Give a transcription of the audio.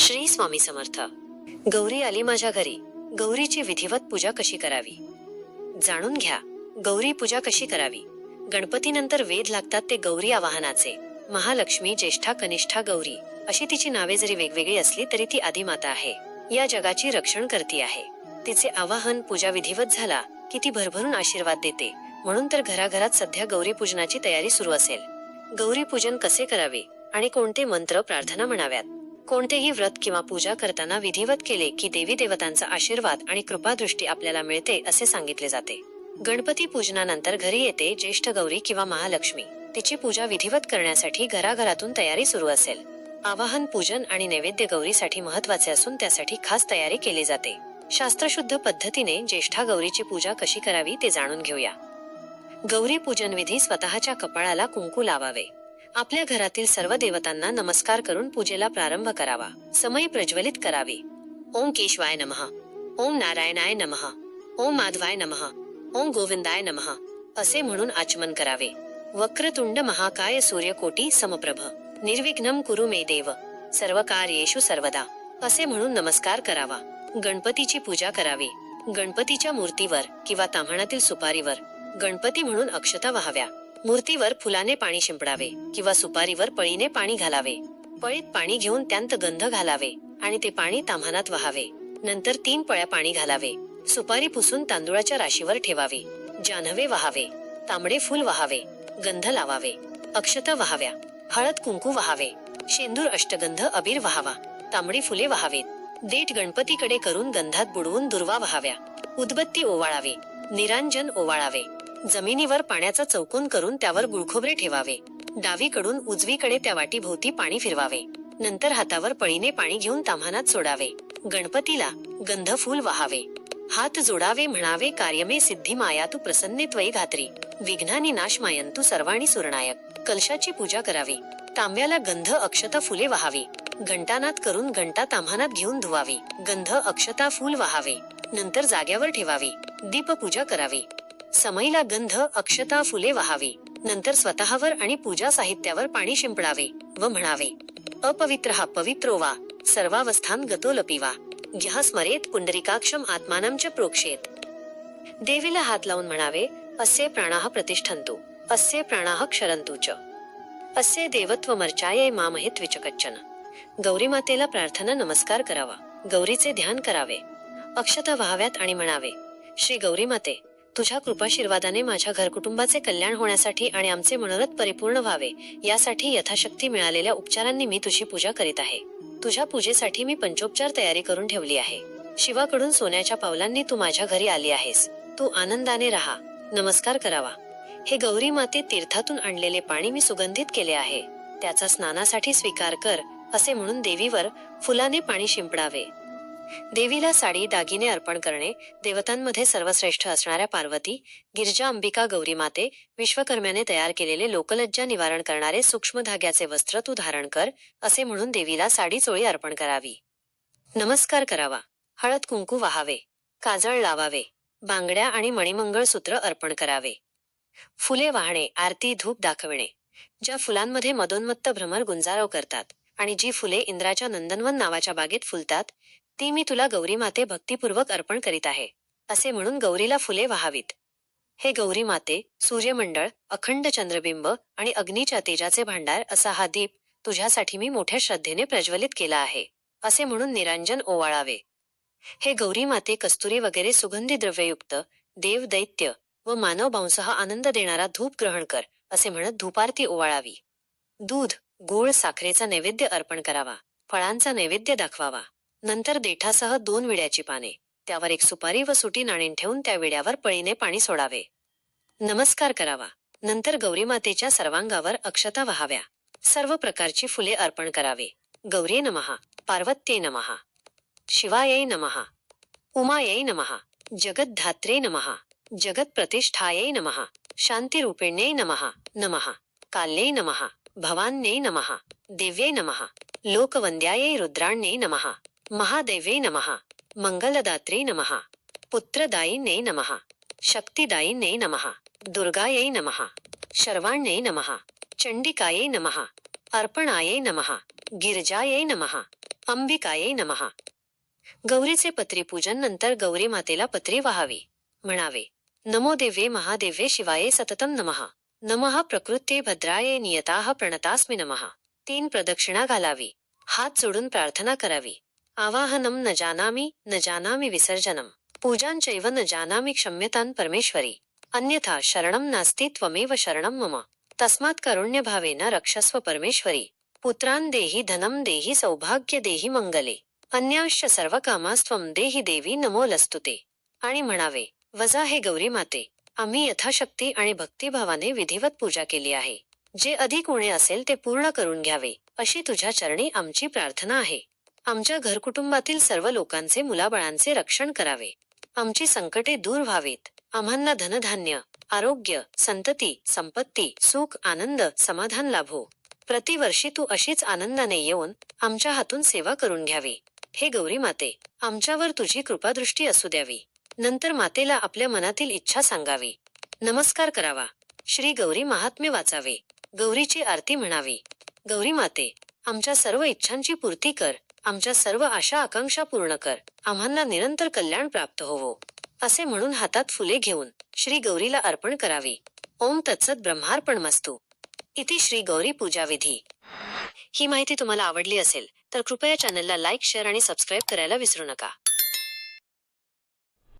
श्री स्वामी समर्थ. गौरी आली माझ्या घरी. गौरीची विधिवत पूजा कशी करावी? जाणून घ्या. गौरी पूजा कशी करावी? गणपतीनंतर वेद लागतात ते गौरी आवाहनाचे. महालक्ष्मी ज्येष्ठा कनिष्ठा गौरी. अशी तिची नावे जरी वेगवेगळी असली तरी ती आदिमाता आहे. या जगाची रक्षण करती आहे. तिचे आवाहन पूजा विधिवत झाला की ती भरभरून आशीर्वाद देते. म्हणून तर घराघरात सध्या गौरी पूजनाची तयारी सुरू असेल. गौरी पूजन कसे करावे आणि कोणते मंत्र प्रार्थना म्हणाव्यात? कोणतेही व्रत किंवा पूजा करताना विधिवत केले की देवी देवतांचा आशीर्वाद आणि कृपादृष्टी आपल्याला मिळते असे सांगितले जाते. गणपती पूजनानंतर घरी येते ज्येष्ठ गौरी किंवा महालक्ष्मी. तिची पूजा विधिवत करण्यासाठी घराघरातून तयारी सुरू असेल. आवाहन पूजन आणि नैवेद्य गौरीसाठी महत्त्वाचे असून त्यासाठी खास तयारी केली जाते. शास्त्रशुद्ध पद्धतीने ज्येष्ठा गौरीची पूजा कशी करावी ते जाणून घेऊया. गौरी पूजन विधी स्वतःच्या कपाळाला कुंकू लावावे. आपल्या घरातील सर्व देवतांना नमस्कार करून पूजेला प्रारंभ करावा. समय प्रज्वलित करावे. ओम केशवाय नमः. ओम नारायणाय नमः. ओम माधवाय नमः. ओम गोविंदाय नमः. असे म्हणून आचमन करावे. वक्रतुंड महाकाय सूर्यकोटी समप्रभ. निर्विघ्नम कुरु मे देव. सर्व कार्યેषु सर्वदा. असे म्हणून नमस्कार करावा. गणपतीची पूजा करावी. गणपतीच्या मूर्तीवर किंवा ताम्हणातील सुपारीवर गणपती म्हणून अक्षता व्हाव्या. मूर्तीवर फुलाने पाणी शिंपडावे किंवा सुपारीवर पळीने पाणी घालावे. पळीत पाणी घेऊन त्यांत गंध घालावे आणि ते पाणी ताम्हानात वहावे. नंतर तीन पळ्या पाणी घालावे. सुपारी पुसून तांदुळाच्या राशीवर ठेवावे. जान्हवे वहावे. तांबडे फुल वहावे. गंध लावावे. अक्षता वहाव्या. हळद कुंकू वहावे. शेंदूर अष्टगंध अबीर वहावा. तांबडी फुले वहावेत. देठ गणपतीकडे करून गंधात बुडवून दुर्वा वहाव्या. उदबत्ती ओवाळावे. निरांजन ओवाळावे. जमिनीवर पाण्याचा चौकोन करून त्यावर गुळखोबरे ठेवावे. डावीकडून उजवीकडे त्या वाटीभोवती पाणी फिरवावे. नंतर हातावर पळीने पाणी घेऊन ताम्हानात सोडावे. गणपतीला गंध फूल वहावे. हात जोडावे म्हणावे कार्यमे सिद्धी माया तू प्रसन्ने त्वयी घात्री. विघ्नानी नाश मायंतु सर्वाणी सुरनायक कलशाची पूजा करावी. तांब्याला गंध अक्षता फुले वहावी. घंटानात करून घंटा ताम्हानात घेऊन धुवावी. गंध अक्षता फूल वहावे. नंतर जाग्यावर ठेवावी. दीपपूजा करावी. समईला गंध अक्षता फुले वहावी. नंतर स्वतःवर आणि पूजा साहित्यावर पाणी शिंपडावे व म्हणावे अपवित्र हा पवित्रो वा सर्वावस्थान गतो लपिवा घ्या स्मरेत पुंडरिकाक्षम आत्मानमच च प्रोक्षेत. देवीला हात लावून म्हणावे असे प्राणाः प्रतिष्ठंतु अस्य प्राणाः क्षरंतु च. असे देवत्व मर्चाये मामहित विचकच्चन गौरी मातेला प्रार्थना नमस्कार करावा गौरीचे ध्यान करावे. अक्षता व्हाव्यात आणि म्हणावे श्री गौरी माते तुझ्या कृपाशीर्वादाने माझ्या घरकुटुंबाचे कल्याण होण्यासाठी आणि आमचे मनोरथ परिपूर्ण व्हावे यासाठी यथाशक्ती मिळालेल्या उपचारांनी मी तुझी पूजा करीत आहे. तुझ्या पूजेसाठी मी पंचोपचार तयारी करून ठेवली आहे. शिवाकडून सोन्याच्या पावलांनी तू माझ्या घरी आली आहेस. तू आनंदाने राहा. नमस्कार करावा. हे गौरी माते तीर्थातून आणलेले पाणी मी सुगंधित केले आहे. त्याचा स्नानासाठी स्वीकार कर असे म्हणून देवीवर फुलाने पाणी शिंपडावे. देवीला साडी दागिने अर्पण करणे देवतांमध्ये सर्वश्रेष्ठ असणाऱ्या पार्वती गिरजा अंबिका गौरी माते विश्वकर्म्याने तयार केलेले लोकलज्जा निवारण करणारे सूक्ष्म धाग्याचे वस्त्र तू धारण कर असे म्हणून देवीला साडी चोळी अर्पण करावी. नमस्कार करावा. हळद कुंकू वाहावे. काजळ लावावे. बांगड्या आणि मणिमंगळ सूत्र अर्पण करावे. फुले वाहणे आरती धूप दाखविणे. ज्या फुलांमध्ये मदोन्मत्त भ्रमर गुंजारव करतात आणि जी फुले इंद्राच्या नंदनवन नावाच्या बागेत फुलतात ती मी तुला गौरी माते भक्तिपूर्वक अर्पण करीत आहे असे म्हणून गौरीला फुले वाहावीत. हे गौरी माते सूर्यमंडळ अखंड चंद्रबिंब आणि अग्नीच्या तेजाचे भांडार असा हा दीप तुझ्यासाठी मी मोठ्या श्रद्धेने प्रज्वलित केला आहे असे म्हणून निरांजन ओवाळावे. हे गौरी माते कस्तुरी वगैरे सुगंधी द्रव्ययुक्त देव दैत्य व मानव बांसहा आनंद देणारा धूप ग्रहण कर असे म्हणत धूपारती ओवाळावी. दूध गूळ साखरेचा नैवेद्य अर्पण करावा फळांचा नैवेद्य दाखवावा. नंतर देठासह दोन विड्याची पाने. त्यावर एक सुपारी व सुटी नाणीन ठेवून त्या विड्यावर पळीने पाणी सोडावे. नमस्कार करावा. नंतर गौरी मातेच्या सर्वांगावर अक्षता वहाव्या. सर्व प्रकारची फुले अर्पण करावे. गौरी नमहा पार्वत्ये नमहा शिवायै नमहा उमायै नमहा जगद्धात्रे नमहा जगत प्रतिष्ठायै नमहा शांतिरूपिण्यै नमहा नमहा काल्यै नमहा भवान्यै नमहा दिव्यै नमहा लोकवंद्यायै रुद्राण्यै नमहा महादेवे नमहा मंगलदात्रे नमहा पुत्रदायिने नमहा शक्तिदायिने नमहा दुर्गायै नमहा शर्वाण्यै नमहा चंडिकायै नमहा अर्पणायै नमहा गिरजायै नमहा अंबिकायै नमहा गौरीचे पत्री पूजन नंतर गौरी मातेला पत्री वाहावी। म्हणावे नमो देवे महादेवे शिवाये सततम नमहा नमः प्रकृत्ये भद्राये नियताः प्रणतास्मि नमः। तीन प्रदक्षिणा घालावी। हात जोडून प्रार्थना करावी। आवाहनम न जानामि न जानामि विसर्जनम। पूजांचैव न जानामि क्षम्यतान परमेश्वरी। अन्यथा शरणम नास्ति त्वमेव शरणम मम। तस्मात् करुण्यभावेन रक्षस्व परमेश्वरी। पुत्रान देहि धनं देहि सौभाग्य देही मंगले अन्यांश सर्व कामास्त्वम देहि देवी नमो लस्तुते। आणि म्हणावे वजा हे गौरी माते आम्ही यथाशक्ती आणि भक्तिभावाने विधिवत पूजा केली आहे. जे अधिक उणे असेल ते पूर्ण करून घ्यावे. अशी तुझ्या चरणी आमची प्रार्थना आहे. आमच्या घरकुटुंबातील सर्व लोकांचे मुलाबाळांचे रक्षण करावे. आमची संकटे दूर व्हावीत. आम्हांना धनधान्य आरोग्य संतती संपत्ती सुख आनंद समाधान लाभो. प्रतिवर्षी तू अशीच आनंदाने येऊन आमच्या हातून सेवा करून घ्यावी. हे गौरी माते आमच्यावर तुझी कृपादृष्टी असू द्यावी. नंतर मातेला आपल्या मनातील इच्छा सांगावी. नमस्कार करावा. श्री गौरी महात्म्य वाचावे. गौरीची आरती म्हणावी. गौरी माते आमच्या सर्व इच्छांची पूर्ती कर. आमच्या सर्व आशा आकांक्षा पूर्ण कर. आम्हांना निरंतर कल्याण प्राप्त होवो. असे म्हणून हातात फुले घेऊन श्री गौरीला अर्पण करावी. ओम तत्सत ब्रह्मार्पण मस्तू इति श्री गौरी पूजा विधी. ही माहिती तुम्हाला आवडली असेल तर कृपया चॅनलला लाईक शेअर आणि सबस्क्राईब करायला विसरू नका.